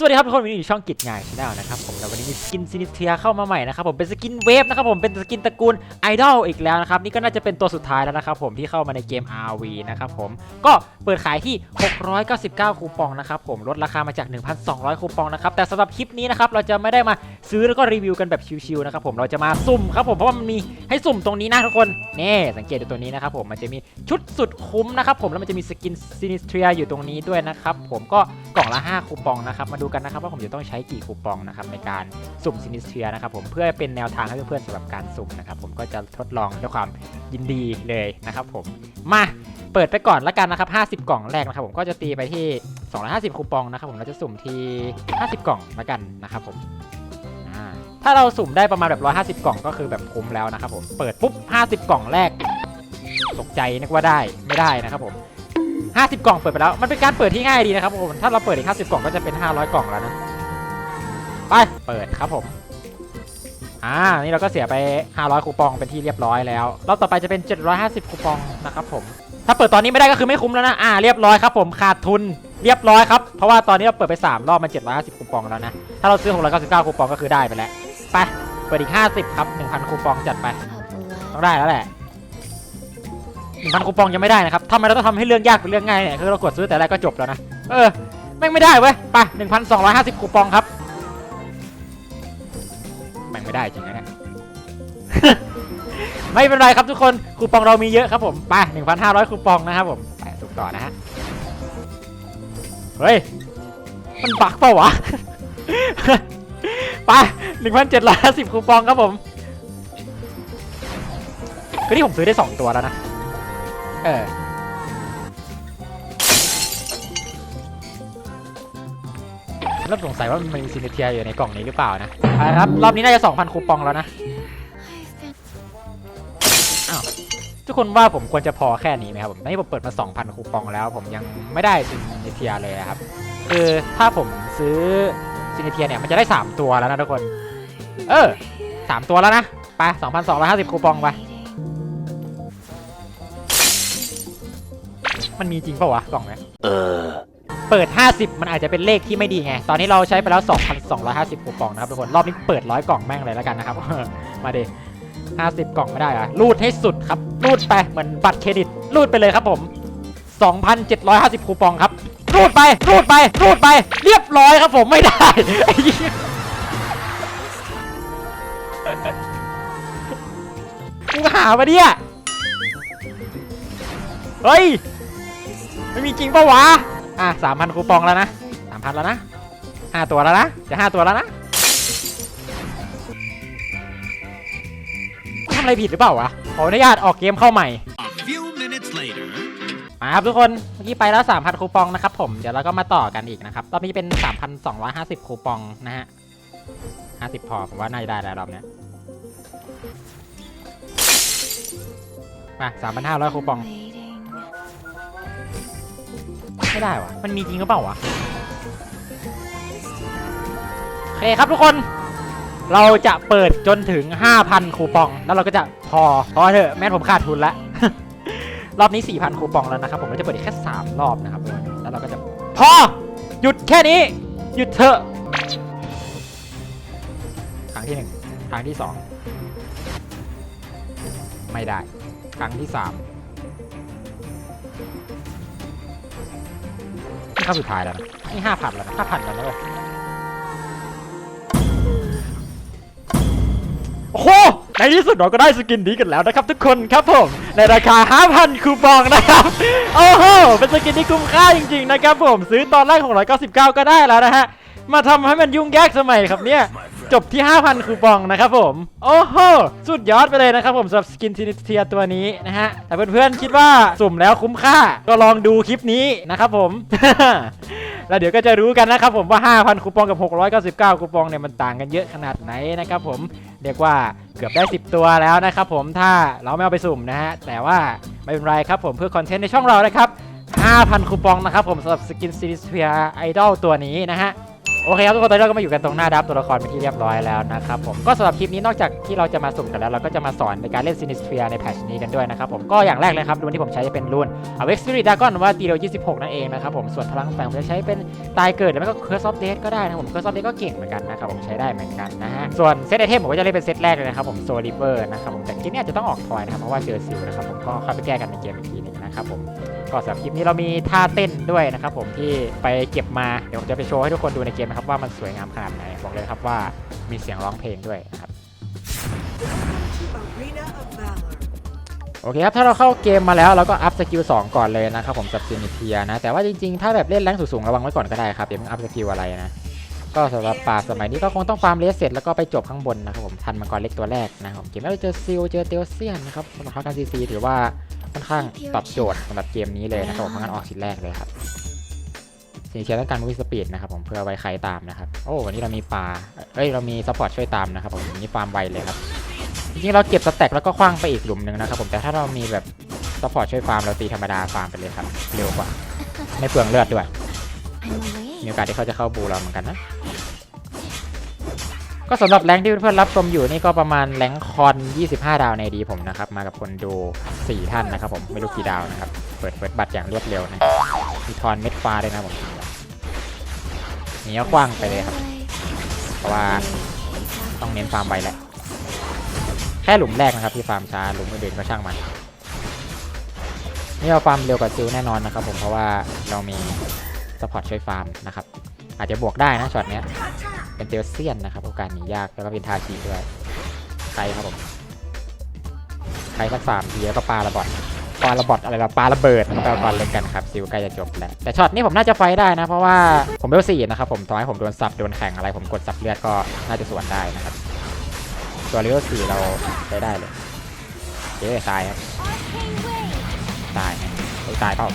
สวัสดีครับทุกคนวันนี้อยู่ช่องกิจงายชาแนลนะครับผมแล้ววันนี้มีสกินซินิเทียเข้ามาใหม่นะครับผมเป็นสกินเวฟนะครับผมเป็นสกินตระกูลไอดอลอีกแล้วนะครับนี่ก็น่าจะเป็นตัวสุดท้ายแล้วนะครับผมที่เข้ามาในเกม RV นะครับผมก็เปิดขายที่ 699 คูปองนะครับผมลดราคามาจาก 1,200 คูปองนะครับแต่สำหรับคลิปนี้นะครับเราจะไม่ได้มาซื้อแล้วก็รีวิวกันแบบชิวๆนะครับผมเราจะมาสุ่มครับผมเพราะว่ามันมีให้สุ่มตรงนี้นะทุกคนนี่สังเกตดูตัวนี้นะครับผมมันจะมีชุดสุดคุ้มนะครับผมแล้วมันจะมีสกินซินิเทียอยู่ตรงนี้ด้วยนะครับผมก็กล่องละ 5 คูปองนะครับมาดูกันนะครับว่าผมจะต้องใช้กี่คูปองนะครับในการสุ่มซินิสเทียนะครับผมเพื่อเป็นแนวทางให้เพื่อนๆสำหรับการสุ่มนะครับผมก็จะทดลองด้วยความยินดีเลยนะครับผมมาเปิดไปก่อนละกันนะครับ50 กล่องแรกนะครับผมก็จะตีไปที่ 250 คูปองนะครับผมเราจะสุ่มที่ 50 กล่องละกันนะครับผมถ้าเราสุ่มได้ประมาณแบบ 150 กล่องก็คือแบบคุ้มแล้วนะครับผมเปิดปุ๊บ 50 กล่องแรก ตกใจนึกว่าได้ไม่ได้นะครับผม 50 กล่องเปิดไปแล้ว มันเป็นการเปิดที่ง่ายดีนะครับผมถ้าเราเปิดอีก 50 กล่องก็จะเป็น 500 กล่องแล้วนะ ไป เปิดครับผม อ่า นี่เราก็เสียไป 500 คูปองเป็นที่เรียบร้อยแล้ว รอบต่อไปจะเป็น 750 คูปองนะครับผม ถ้าเปิดตอนนี้ไม่ได้ก็คือไม่คุ้มแล้วนะ อ่า เรียบร้อยครับผม ขาดทุน เรียบร้อยครับ เพราะว่าตอนนี้เราเปิดไป 3 รอบมัน750 คูปองแล้วนะ ถ้าเราซื้อ 699 คูปองก็คือได้ไปแล้ว ไป เปิดอีก 50 ครับ 1,000 คูปองจัดไป ต้องได้แล้วแหละ หนึ่งพันคูปองยังไม่ได้นะครับทำไมเราต้องทำให้เรื่องยากเป็นเรื่องง่ายเนี่ยคือเรากดซื้อแต่แรกก็จบแล้วนะเออแม่งไม่ได้เว้ยไปหนึ่งพันสองร้อยห้าสิบคูปองครับแม่งไม่ได้จริงนะเนี่ยไม่เป็นไรครับทุกคนคูปองเรามีเยอะครับผมไปหนึ่งพันห้าร้อยคูปองนะครับผมไปสุกต่อนะฮะเฮ้ยมันบักเปล่าวะไปหนึ่งพันเจ็ดร้อยสิบคูปองครับผมก็นี่ผมซื้อได้สองตัวแล้วนะ เออเริ่มสงสัยว่ามันมีซินเทียอยู่ในกล่องนี้หรือเปล่านะเอาละครับ รอบนี้น่าจะ 2,000 คูปองแล้วนะ อ้าว ทุกคนว่าผมควรจะพอแค่นี้ไหมครับผมตอนนี้ผมเปิดมา 2,000 คูปองแล้ว ผมยังไม่ได้ซินเทียเลยอะครับ คือถ้าผมซื้อซินเทียเนี่ย มันจะได้ 3 ตัวแล้วนะทุกคน เออ 3 ตัวแล้วนะ ไป 2,250 คูปองไป มันมีจริงเปล่าวะกล่องเนี้ยเออ เปิด 50 มันอาจจะเป็นเลขที่ไม่ดีไง ตอนนี้เราใช้ไปแล้ว 2,250คูปองนะครับทุกคน รอบนี้เปิดร้อยกล่องแม่งเลยแล้วกันนะครับ มาดิ50 กล่องไม่ได้อะรูดให้สุดครับ รูดไปเหมือนบัตรเครดิต รูดไปเลยครับผม 2,750คูปองครับ รูดไป รูดไป รูดไป เรียบร้อยครับผมไม่ได้ไอ้เหี้ยกูหามาเนี่ย เฮ้ย ไม่มีจริงปะวะ อะสามพันคูปองแล้วนะสามพันแล้วนะห้าตัวแล้วนะจะห้าตัวแล้วนะทำอะไรผิดหรือเปล่าวะ ขออนุญาตออกเกมเข้าใหม่ มาครับทุกคน เมื่อกี้ไปแล้ว 3,000 คูปองนะครับผม เดี๋ยวเราก็มาต่อกันอีกนะครับ รอบนี้เป็น 3,250 คูปองนะฮะ 50 พอ ผมว่าน่าจะได้แล้วรอบนี้มา3,500 คูปอง ไม่ได้วะมันมีจริงหรือเปล่าวะโอเคครับทุกคน เราจะเปิดจนถึง 5,000 คูปอง แล้วเราก็จะพอพอเถอะแม่ผมขาดทุนแล้วรอบนี้ 4,000 คูปองแล้วนะครับ ผมเราจะเปิดแค่ 3 รอบนะครับทุกคนแล้วเราก็จะพอหยุดแค่นี้ หยุดเถอะครั้งที่ 1 ครั้งที่ 2 ไม่ได้ ครั้งที่ 3 นี่ครั้งสุดท้ายแล้วนะนี่ห้าพันแล้วนะห้าพันแล้วนะเว้ยโอ้โหในที่สุดเราก็ได้สกินนี้กันแล้วนะครับทุกคนครับผม ในราคา 5,000 คูปองนะครับ โอ้โห เป็นสกินที่คุ้มค่าจริงๆนะครับผม ซื้อตอนแรกของ199 ก็ได้แล้วนะฮะ มาทำให้มันยุ่งยากสมัยครับเนี่ย จบที่ 5,000 คูปองนะครับผม โอ้โห สุดยอดไปเลยนะครับผมสำหรับสกินทินิเทียตัวนี้นะฮะ แต่เพื่อนๆคิดว่าสุ่มแล้วคุ้มค่า ก็ลองดูคลิปนี้นะครับผม แล้วเดี๋ยวก็จะรู้กันนะครับผมว่า 5,000 คูปองกับ 699 คูปองเนี่ยมันต่างกันเยอะขนาดไหนนะครับผม เรียกว่าเกือบได้ 10 ตัวแล้วนะครับผม ถ้าเราไม่เอาไปสุ่มนะฮะ แต่ว่าไม่เป็นไรครับผมเพื่อคอนเทนต์ในช่องเรานะครับ5,000 คูปองนะครับผมสำหรับสกินซีรีส์เฟียไอดอลตัวนี้นะฮะ โอเคครับทุกคนตอนนี้เราก็มาอยู่กันตรงหน้าดับตัวละครเป็นที่เรียบร้อยแล้วนะครับผมก็สำหรับคลิปนี้นอกจากที่เราจะมาสุ่มกันแล้วเราก็จะมาสอนในการเล่นซินิสเฟียในแพทชนี้กันด้วยนะครับผมก็อย่างแรกเลยครับรุ่นที่ผมใช้จะเป็นรุ่นอเวกซ์ซิริดากอนว่าตีเร็ว26 นั่นเองนะครับผมส่วนพลังแฝงผมจะใช้เป็นตายเกิดหรือไม่ก็เคิร์สออฟเดก็ได้นะผมเคิร์สออฟเดก็เก่งเหมือนกันนะครับผมใช้ได้เหมือนกันนะฮะส่วนเซตไอเทมผมก็จะเล่นเป็นเซตแรกเลยนะครับผมโซลิเวอร์นะครับผมแต่คลิปนี้จะต้องออกทอยนะครับเพราะว่าเจอซิลนะครับผมก็เข้าไปแก้กันในเกมอีกทีนึงนะครับผมก็สำหรับคลิปนี้เรามีท่าเต้นด้วยนะครับผมที่ไปเก็บมาเดี๋ยวผมจะไปโชว์ให้ทุกคนดูในเกมนะครับว่ามันสวยงามขนาดไหนบอกเลยครับว่ามีเสียงร้องเพลงด้วยนะครับโอเคครับถ้าเราเข้าเกมมาแล้วเราก็อัพสกิล2ก่อนเลยนะครับผมกับซินิเทียนะแต่ว่าจริงๆ ถ้าแบบเล่นแรงสูงๆระวังไว้ก่อนก็ได้ครับอย่าเพิ่งอัพสกิลอะไรนะก็สำหรับป่าสมัยนี้ก็คงต้องฟาร์มเลสเสร็จแล้วก็ไปจบข้างบนนะครับผมทันมังกรเล็กตัวแรกนะครับเกมนี้เราเจอซิลเจอเตลเซียนนะครับสำหรับการซีซีถือว่าค่อนข้างตอบโจทย์สำหรับเกมนี้เลยนะครับผมเพราะงั้นออกชิ้นแรกเลยครับ สีเขียวต้องการมูฟสปีดนะครับผมเพื่อไว้ใครตามนะครับโอ้วันนี้เรามีปลาเอ้ยเรามีซัพพอร์ตช่วยตามนะครับผมนนี้ฟาร์มไวเลยครับจริงๆเราเก็บสแต็กแล้วก็คว้างไปอีกหลุมหนึ่งนะครับผมแต่ถ้าเรามีแบบซัพพอร์ตช่วยฟาร์มเราตีธรรมดาฟาร์มไปเลยครับเร็วกว่าไม่เปลืองเลือดด้วยมีโอกาสที่เขาจะเข้าบูเราเหมือนกันนะก็สำหรับแรงที่เพื่อนๆรับชมอยู่นี่ก็ประมาณแรงคอน 25 ดาวในดีผมนะครับ มากับคนดู 4 ท่านนะครับผมไม่รู้กี่ดาวนะครับ เปิดเปิดบัตรอย่างรวดเร็วนะมีทอนเม็ดฟ้าด้วยนะผม นี่ก็กว้างไปเลยครับ เพราะว่าต้องเน้นฟาร์มไวแหละ แค่หลุมแรกนะครับที่ฟาร์มช้าหลุมอื่นๆก็ช่างมัน นี่เราฟาร์มเร็วกว่าซิลแน่นอนนะครับผมเพราะว่าเรามีสปอร์ตช่วยฟาร์มนะครับ อาจจะบวกได้นะช็อตนี้เป็นเจลเซียนนะครับโอกาสหนียากแล้วก็เป็นทาชีด้วยใครครับผมใครสักสามทีแล้วก็ปาระบิด ปาระบิดอะไรละปาระเบิดแล้วก็บอลเล่นกันครับซิลใกล้จะจบแล้วแต่ช็อตนี้ผมน่าจะไฟได้นะ เพราะว่าผมเบลสี่นะครับผมต่อให้ผมโดนสับโดนแข่งอะไร ผมกดสับเลือดก็น่าจะสวนได้นะครับตัวเลเวลสี่เราใช้ได้เลยเจ๊ตายครับตายนะเฮ้ตายเปล่า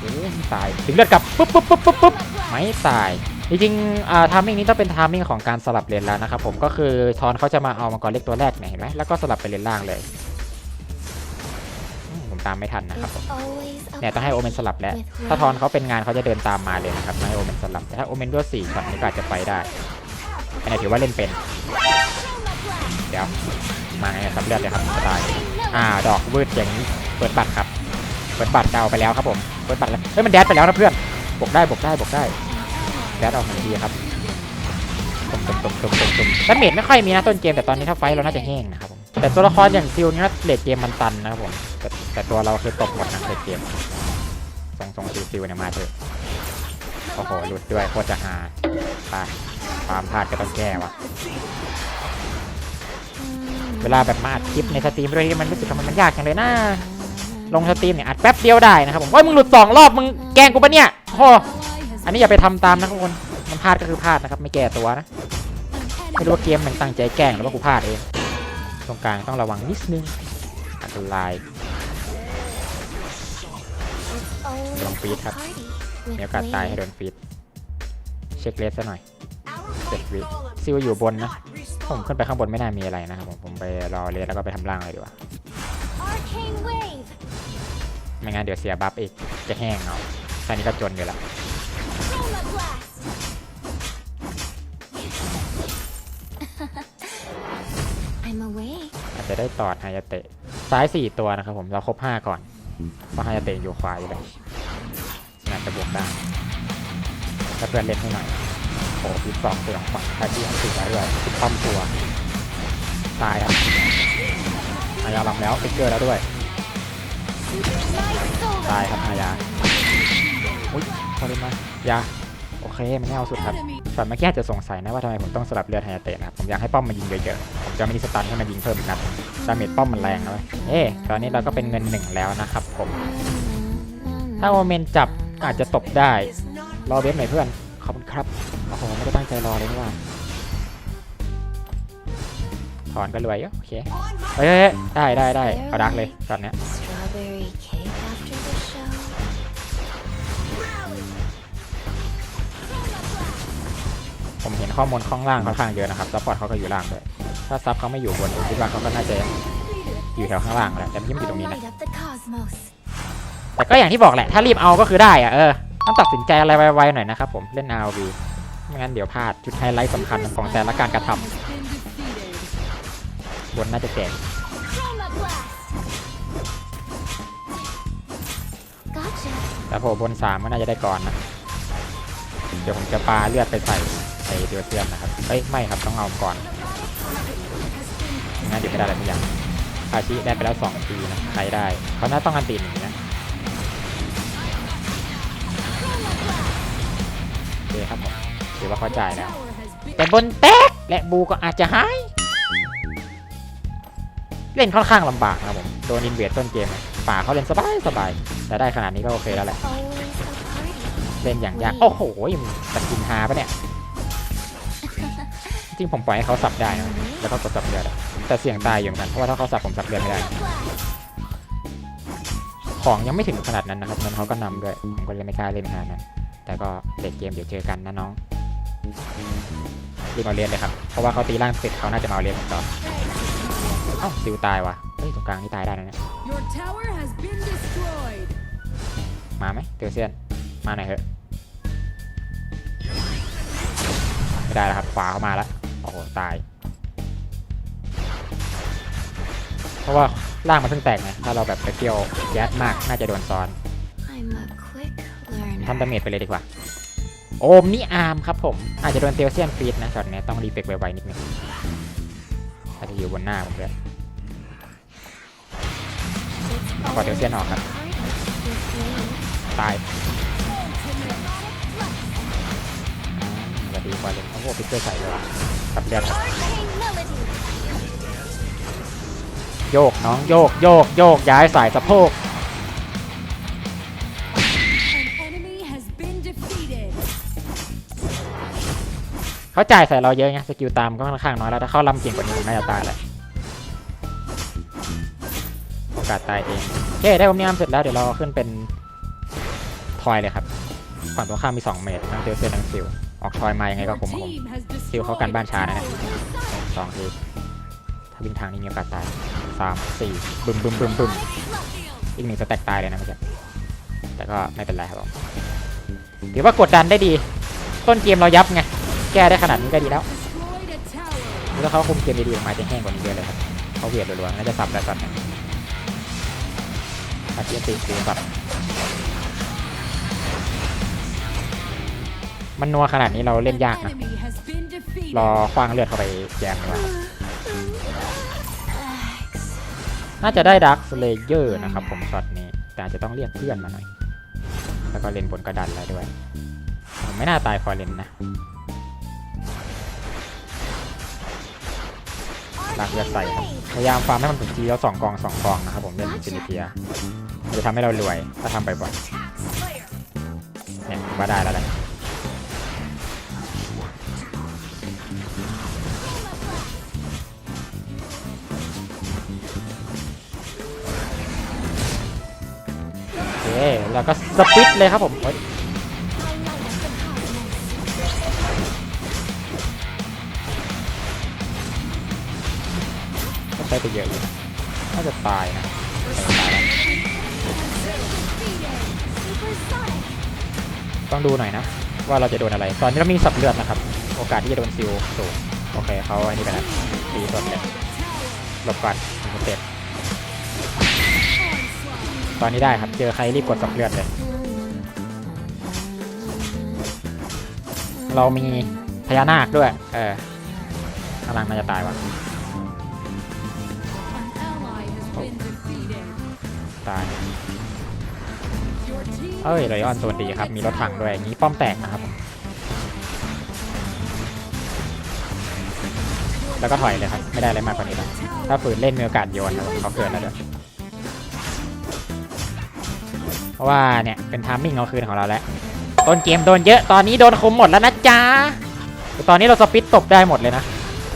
เอ้ตายถึงเลือดกลับปุ๊บปุ๊บปุ๊บปุ๊บปุ๊บไม่ตายจริงๆอ่าทามมิ่งนี้ต้องเป็นทามมิ่งของการสลับเลนแล้วนะครับผมก็คือทอนเขาจะมาเอามังกรเล็กตัวแรกเนี่ยเห็นไหมแล้วก็สลับไปเลนล่างเลย ตามไม่ทันนะครับผมเนี่ยต้องให้โอเมนสลับแล้ว ถ้าทอนเขาเป็นงานเขาจะเดินตามมาเลยนะครับไม่ให้โอเมนสลับแต่ถ้าโอเมนด้วยสี่ช็อตนี้ก็อาจจะไปได้อันนี้ถือว่าเล่นเป็น เดี๋ยวมาไงครับเลือดเลยครับจะตายอ่าดอกวืดอย่างนี้เปิดบัตรครับ เปิดบัตรเดาไปแล้วครับผมเปิดบัตรแล้วเฮ้ยมันแดดไปแล้วนะเพื่อนบวกได้บวกได้บวกได้แดดออกหนึ่งทีครับตุ่มตุ่มตุ่มตุ่มตุ่มตุ่มแล้วเมดไม่ค่อยมีนะต้นเกมแต่ตอนนี้ถ้าไฟท์เราน่าจะแห้งนะครับผม แต่ตัวละครอย่างซิลนี่นะเลดเกมมันตันนะครับผมแต่แต่ตัวเราคือตกหมดนะเลดเกมทรงทรงซิลซิลเนี่ยมาเถอะโอ้โหหลุดด้วยโคตรจะหาพลาดความพลาดก็ต้องแก้วะเวลาแบบมาดคลิปในสตรีมด้วยที่มันรู้สึกทำไมมันยากจังเลยนะลงสตรีมเนี่ยอัดแป๊บเดียวได้นะครับผมว่ามึงหลุดสองรอบมึงแกงกูปะเนี่ยโอ้อันนี้อย่าไปทำตามนะทุกคนมันพลาดก็คือพลาดนะครับไม่แก้ตัวนะไม่รู้ว่าเกมมันตั้งใจแกล้งหรือว่ากูพลาดเอง ตรงกลางต้องระวังนิดนึงอันตรายลองฟีดครับมีมีโอกากาสตายให้โดนฟีดเช็คเลสซะหน่อย Our Set great with- golem ซิลอยู่บนนะผมขึ้นไปข้างบนไม่น่ามีอะไรนะครับผมผมไปรอเลสแล้วก็ไปทำล่างเลยดีกว่าไม่งั้นเดี๋ยวเสียบัฟอีกจะแห้งเอาแค่นี้ก็จนอยู่ละ ได้ตอดไฮยาเตะ ซ้าย 4 ตัวนะครับผมเราครบ 5 ก่อนเพราะไฮยาเตะอยู่ขวาอยู่แล้วน่าจะบวกได้ถ้าเพื่อนเล่นให้หน่อยโอ้พิสองตัวฝั่งท้าที่ยังติดไว้ด้วยติดป้อมตัวตายครับอายาลำแล้วฟิกเกอร์แล้วด้วยตายครับอายาอุ้ยพอเล่นมายาโอเคมันไม่เอาสุดครับส่วนเมื่อกี้อาจจะสงสัยนะว่าทำไมผมต้องสลับเลือดไฮยเตะนะครับผมอยากให้ป้อมมันยิงเยอะๆผม จะไม่มีสตันให้มันยิงเพิ่มอีกนัดดาเมจป้อมมันแรงนะเว้ยเอ๊ะตอนนี้เราก็เป็นเงินหนึ่งแล้วนะครับผม ถ้าโอเมนจับอาจจะตบได้ รอเบฟหน่อยเพื่อน ขอบคุณครับ โอ้โห ไม่ได้ตั้งใจรอเลยนี่ว่า ถอนก็รวยโอเค เฮ้ยเฮ้ยเฮ้ยได้ได้ได้เอาดักเลยตอนเนี้ย ข้อมูลข้างล่างค่อนข้างเยอะนะครับซัพพอร์ตเขาก็อยู่ล่างด้วยถ้าซับเขาไม่อยู่บนผมคิดว่าเขาก็น่าจะอยู่แถวข้างล่างแหละแต่ที่ไม่อยู่ตรงนี้นะแต่ก็อย่างที่บอกแหละ ถ้ารีบเอาก็คือได้อะเออต้องตัดสินใจอะไรไวๆหน่อยนะครับผมเล่น RV ไม่งั้นเดี๋ยวพลาดจุดไฮไลท์สำคัญของแต่ละการกระทำบนน่าจะแตก Chroma blast. Gotcha. แต่โผล่บนสามก็น่าจะได้ก่อนนะ เดี๋ยวผมจะปาเลือดไปใส่ ไอเดือดเสื่อมนะครับเอ้ยไม่ครับต้องเอาก่อนงั้นเดี๋ยวไม่ได้อะไรทุกอย่างคาชิได้ไปแล้วสองทีนะใครได้เขาน่าต้องอันตีหนึ่งนะโอเคครับผมถือว่าเขาจ่ายแล้วแต่บนแตกและบูก็อาจจะหายเล่นค่อนข้างลำบากนะผมโดนอินเวดต้นเกมป่าเขาเล่นสบายสบายแต่ได้ขนาดนี้ก็โอเคแล้วแหละเล่นอย่างยากโอ้โหมึงสกินฮาปะเนี่ย จริงผมปล่อยให้เขาสับได้นะแล้วก็กดสับเลือดอะแต่เสี่ยงตายอยู่เหมือนกันเพราะว่าถ้าเขาสับผมสับเลือดไม่ได้ Chroma blast. ของยังไม่ถึงขนาดนั้นนะครับนั้นเขาก็นำด้วยผมก็เลยไม่กล้าเล่นขนาดนั้นแต่ก็เด็กเกมเดี๋ยวเจอกันนะน้องรีบมาเรียนเลยครับเพราะว่าเขาตีร่างเสร็จเขาน่าจะมาเอาเรียนผมต่อเอ้าซิวตายวะเฮ้ยตรงกลางนี่ตายได้นะเนี่ย Your tower has been destroyed. มาไหมเตอร์เซียนมาหน่อยเถอะไม่ได้แล้วครับขวาเข้ามาแล้วโอ้โหตาย เพราะว่าร่างมันเพิ่งแตกไงถ้าเราแบบไปเกี่ยวแก๊สมากน่าจะโดนซ้อน I'm a quick learner. ทำดาเมจไปเลยดีกว่า โอมนี่อาร์มครับผม อาจจะโดนเตลเซียนฟีดนะช็อตนี้ต้องรีเฟกไวๆนิดนึงอาจจะอยู่บนหน้าผมด้วย It's ขอเดี๋ยวเสี้ยนออกครับ always a party with me. ตาย สวัสดีควาเลนโอ้โหพิเกอร์ใส่เลยว่ะกับเลือดโยกน้องโยกโยกโยกย้ายสายสะโพกเขาจ่ายใส่เราเยอะไงสกิลตามก็ค่อนข้างน้อยแล้วถ้าเข้าลำเก่งกว่านี้น่าจะตายแล้วโอกาสตายเองโอเคได้ผมนิยามเสร็จแล้วเดี๋ยวเราขึ้นเป็นทอยเลยครับฝั่งตรงข้ามมี 2 เมตรทั้งเตลเซียนทั้งซิล ออกทอยมายังไงก็ Your คุ้มผม team has ซิลเขากัน destroyed บ้าน a ช้านะเนี่ย tower. สองทีถ้าวิ่งทางนี้มีโอกาสตายสามสี่บึมบึมบึมบึมอีกหนึ่งสแต็กตายเลยนะเมื่อกี้แต่ก็ไม่เป็นไรครับผมถือว่ากดดันได้ดี ต้นเกมเรายับไง แก้ได้ขนาดนี้ก็ดีแล้ว Destroyed a tower. ถ้าเขาคุมเกมดีๆออกมาจะแห้งกว่านี้เยอะเลยครับเขาเวียดรัวๆน่าจะสับแล้วสับเนี่ยอาเทียนตีตีสับ มันนัวขนาดนี้เราเล่นยากนะ รอควางเลือดเข้าไปแยงดีกว่าน่าจะได้ดักสเลเยอร์นะครับผมช็อตนี้ แต่จะต้องเรียกเพื่อนมาหน่อย แล้วก็เลนบนก็ดันแล้วด้วย ผมไม่น่าตายฟอร์เรนนะลากเลือดใส่ครับพยายามฟาร์มให้มันถึงทีแล้วสองกองสองกองนะครับผมเล่นซินิเทียจะทำให้เรารวยถ้าทำบ่อยๆเนี่ยผมว่าได้แล้วแหละ แล้วก็สปิดเลยครับผมเฮ้ยก็ใช้ไปเยอะอยู่นะน่าจะตายนะต้องดูหน่อยนะ ว่าเราจะโดนอะไร ตอนนี้เรามีสับเลือดนะครับ โอกาสที่จะโดนซิลสูงโอเคเขาอันนี้ไปแล้วตีสดเลยหลบก่อนมีสเต็ป ตอนนี้ได้ครับ เจอใครรีบกดสับเลือดเลย เรามีพญานาคด้วย เออข้างล่างน่าจะตายวะตาย เอ้ยไรออนโซนดีครับ มีรถถังด้วยอย่างนี้ป้อมแตกนะครับ แล้วก็ถอยเลยครับ ไม่ได้อะไรมากกว่านี้แล้ว ถ้าฝืนเล่นมีโอกาสโยนนะครับเขาเกิดแล้วด้วย เพราะว่าเนี่ยเป็นทามมิ่งเอาคืนของเราแล้ว ต้นเกมโดนเยอะตอนนี้โดนคุมหมดแล้วนะจ๊ะแต่ตอนนี้เราสปิดตบได้หมดเลยนะ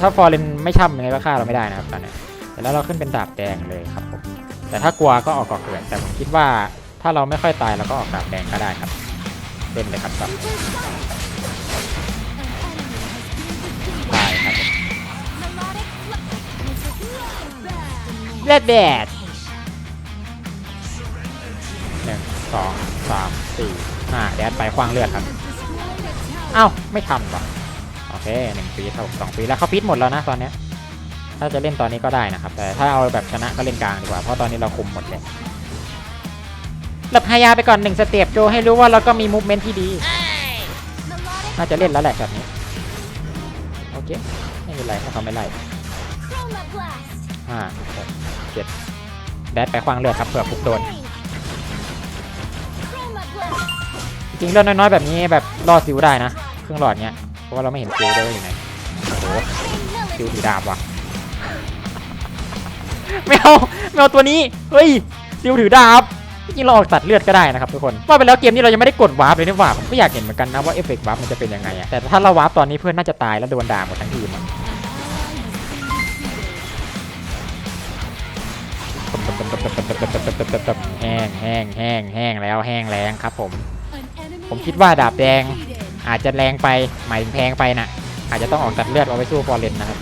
ถ้าฟอร์เรนไม่ช่ำยังไงก็ฆ่าเราไม่ได้นะครับตอนนี้แต่แล้วเราขึ้นเป็นดาบแดงเลยครับผมแต่ถ้ากลัวก็ออกก่อเกิดแต่ผมคิดว่าถ้าเราไม่ค่อยตายเราก็ออกดาบแดงก็ได้ครับเล่นเลยครับครับตายครับเลดแดด สองสามสี่ห้าแดดไปคว้างเลือดครับเอ้าไม่ทันว่ะโอเคหนึ่งปีครับสองปีแล้วเขาฟิตหมดแล้วนะตอนนี้ถ้าจะเล่นตอนนี้ก็ได้นะครับ แต่ถ้าเอาแบบชนะก็เล่นกลางดีกว่าเพราะตอนนี้เราคุมหมดเลยหลับฮายาไปก่อนหนึ่งสเต็ปโจให้รู้ว่าเราก็มีมูฟเมนท์ที่ดีน่าจะเล่นแล้วแหละแบบนี้โอเคไม่เป็นไรถ้าเขาไม่ไล่ห้าหกเจ็ดแดดไปควางเลือดครับเผื่อฟุกโดน ริงๆเลือดน้อยๆแบบนี้แบบรอดซิวได้นะเครื่องหลอดเนี้ยเพราะว่าเราไม่เห็นซิวด้วยอยู่ไหนโอ้โหซิวถือดาบว่ะไม่เอาไม่เอาตัวนี้เฮ้ยซิวถือดาบจริงเราออกตัดเลือดก็ได้นะครับทุกคนว่าไปแล้วเกมนี้เรายังไม่ได้กดวาร์ปเลยนี่ว่าผมก็อยากเห็นเหมือนกันนะว่าเอฟเฟกต์วาร์ปมันจะเป็นยังไงอะแต่ถ้าเราวาร์ปตอนนี้เพื่อนน่าจะตายแล้วโดนด่าหมดทั้งทีมแห้งแห้งแห้งแห้งแล้วแห้งแรงครับผม ผมคิดว่าดาบแดงอาจจะแรงไปหมายถึงแพงไปนะอาจจะต้องออกตัดเลือดเอาไปสู้ฟอร์เรนนะครับ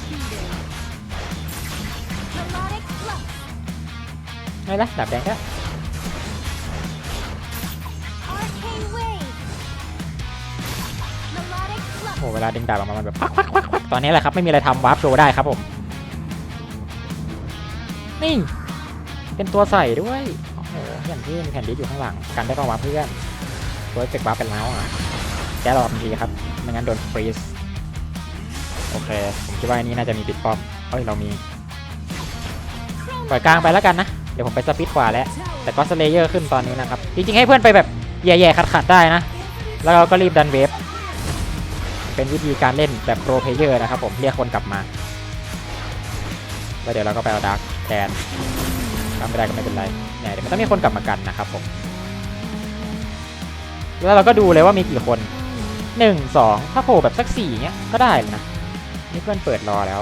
ไม่ละดาบแดงก็ Arcane Wave. Melodic Flux. โอ้เวลาดึงดาบออกมามันแบบควักควักควักควักตอนนี้แหละครับ ไม่มีอะไรทำวาร์ปโชว์ได้ครับผม นี่ เป็นตัวใส่ด้วย โอ้โหอย่างที่มีแผ่นดิสอยู่ข้างหลังกันได้ก็วาร์ปเพื่อน ตัวเอฟเฟกต์วาร์ปเป็นแล้วอะแกรอทันทีครับ ไม่งั้นโดนฟรีสโอเค ผมคิดว่าอันนี้น่าจะมีปิดป้อม เอ้ย เรามี ปล่อยกลางไปแล้วกันนะ เดี๋ยวผมไปสปีดขวาแล้ว แต่ก็สเลเยอร์ขึ้นตอนนี้นะครับ จริงๆ ให้เพื่อนไปแบบแย่ๆขัดๆได้นะ แล้วเราก็รีบดันเวฟ เป็นวิธีการเล่นแบบโปรเพลเยอร์นะครับผมเรียกคนกลับมา แล้วเดี๋ยวเราก็ไปเอาดาร์กแทนทำไม่ได้ก็ไม่เป็นไรเนี่ยเดี๋ยวมันต้องมีคนกลับมากันนะครับผม แล้วเราก็ดูเลยว่ามีกี่คนหนึ่งสองถ้าโผล่แบบสักสี่เนี้ยก็ได้เลยนะนี่เพื่อนเปิดรอแล้ว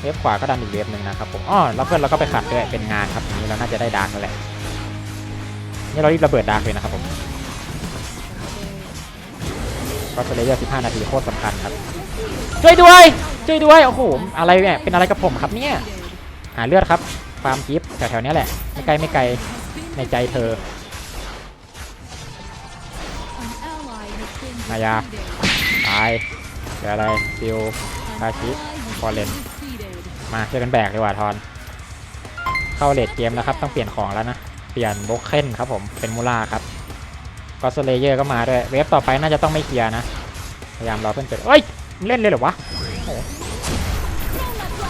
เวฟขวาก็ดันอีกเวฟหนึ่งนะครับผมอ๋อแล้วเพื่อนเราก็ไปขัดด้วยเป็นงานครับนี้เราน่าจะได้ดาร์กแล้วแหละนี่เรารีบระเบิดดาร์กเลยนะครับผมก็สเลเยอร์15 นาทีโคตรสำคัญครับช่วยด้วยช่วยด้วยโอ้โหอะไรเนี่ยเป็นอะไรกับผมครับเนี่ยหาเลือดครับฟาร์มกิฟต์แถวๆนี้แหละไม่ไกลไม่ไกลในใจเธอ has been Maya. defeated. ตายเจออะไรซิล An Tashi. ally has Fallen. been defeated. มาช่วยกันแบกดีกว่าทอน เข้าเลดเกมแล้วครับ ต้องเปลี่ยนของแล้วนะ เปลี่ยนโบเคนครับผมเป็นมูล่าครับก็สเลเยอร์ก็มาด้วย เวฟต่อไปน่าจะต้องไม่เคลียร์นะ พยายามรอเพื่อนเกิดเอ้ย เล่นเลยเหรอวะโอ้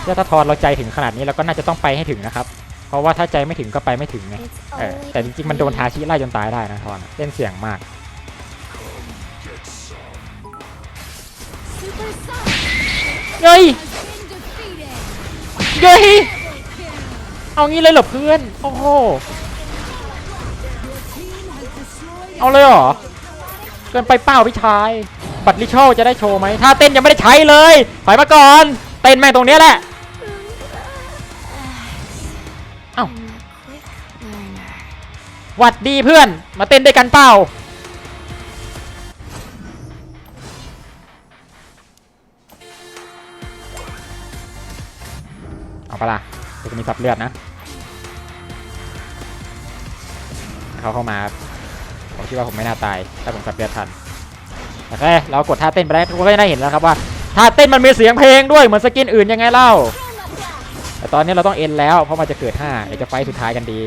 โหถ้าทอนเราใจถึงขนาดนี้เราก็น่าจะต้องไปให้ถึงนะครับ เพราะว่าถ้าใจไม่ถึงก็ไปไม่ถึงไงแต่จริงๆมันโดนทาชิไล่จนตายได้นะทอนเล่นเสี่ยงมาก เฮ้ยเฮ้ยเอางี้เลยเหรอเพื่อน โอ้โห เอาเลยเหรอ เกินไปเปล่าพี่ชาย บัตรลิชอลจะได้โชว์ไหม ถ้าเต้นยังไม่ได้ใช้เลยถอยมาก่อน เต้นแม่งตรงเนี้ยแหละ Ow. Quick learner. หวัดดีเพื่อน มาเต้นด้วยกันเปล่า ปะล่ะเดี๋ยวจะมีสับเลือดนะ เขาเข้ามา ผมคิดว่าผมไม่น่าตาย ถ้าผมสับเลือดทันโอเคเรากดท่าเต้นไปได้ทุกคนก็จะได้เห็นแล้วครับว่าท่าเต้นมันมีเสียงเพลงด้วยเหมือนสกินอื่นยังไงเล่า แต่ตอนนี้เราต้องเอ็นแล้วเพราะมันจะเกิด5เดี๋ยวจะไฟสุดท้ายกันดี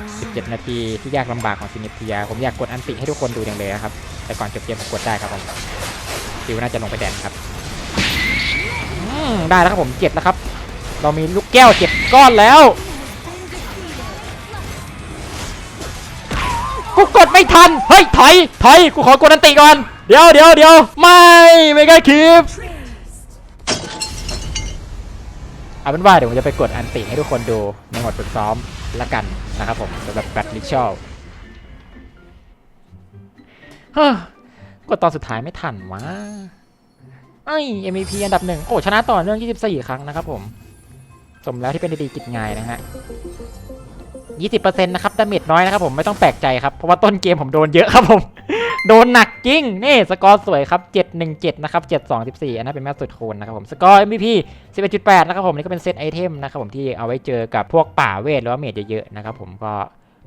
17 นาทีที่ยากลำบากของซินิเทีย ผมอยากกดอันติให้ทุกคนดูจังเลยนะครับ แต่ก่อนจบเกมผมกดได้ครับผมซิวน่าจะลงไปแดนครับได้แล้วครับผมเจ็ดแล้วครับ เรามีลูก ก้วเจ็ดก้อนแล้วกูกดไม่ทัน เฮ้ยถอยถอยกูขอกดอันติก่อน เดี๋ยวเดี๋ยวเดี๋ยวไม่ไม่กล้คลิปเอาเป็นว่าเดี๋ยวผมจะไปกดอันติให้ทุกคนดูในหมดฝึกซ้อมละกันนะครับผมสำหรับแบทลิชอลเฮ้อกดตอนสุดท้ายไม่ทันวะไอ้ MVP อันดับหนึ่งโอ้ชนะต่อเนื่อง 24 ครั้งนะครับผม สมแล้วที่เป็นดีกิจงายนะฮะ20%นะครับดาเมจน้อยนะครับผมไม่ต้องแปลกใจครับ เพราะว่าต้นเกมผมโดนเยอะครับผม โดนหนักจริง นี่สกอร์สวยครับ 717 นะครับ 7214 อันนั้นเป็นแมตช์สุดคูณนะครับผม สกอร์ MVP 11.8 นะครับผม นี่ก็เป็นเซตไอเทมนะครับผมที่เอาไว้เจอกับพวกป่าเวทหรือว่าเมจเยอะๆนะครับผมก็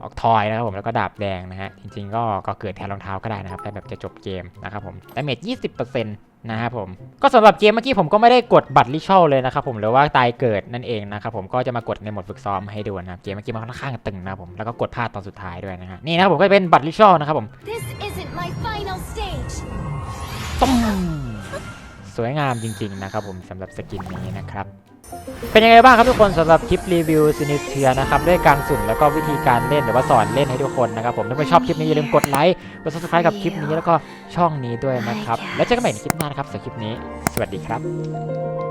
ออกทอยนะครับผมแล้วก็ดาบแดงนะฮะจริงๆก็ก็เกิดแทนรองเท้าก็ได้นะครับถ้าแบบจะจบเกมนะครับผมดาเมจ20%นะครับผมก็สำหรับเกมเมื่อกี้ผมก็ไม่ได้กดบัตรลิชอลเลยนะครับผมหรือว่าตายเกิดนั่นเองนะครับผมก็จะมากดในโหมดฝึกซ้อมให้ดูนะครับเกมเมื่อกี้มันค่อนข้างตึงนะครับผมแล้วก็กดพลาดตอนสุดท้ายด้วยนะฮะนี่นะครับผมก็จะเป็นบัตรลิชอลนะครับผม This isn't my final stage. ตุ้มสวยงามจริงๆนะครับผมสำหรับสกินนี้นะครับ เป็นยังไงบ้างครับทุกคนสำหรับคลิปรีวิวซินิเทียนะครับด้วยการสุ่มแล้วก็วิธีการเล่นหรือว่าสอนเล่นให้ทุกคนนะครับผมถ้าใครชอบคลิปนี้อย่าลืมกดไลค์กด subscribe กับคลิปนี้แล้วก็ช่องนี้ด้วยนะครับ แล้วเจอกันใหม่ในคลิปหน้านะครับสำหรับคลิปนี้ สวัสดีครับ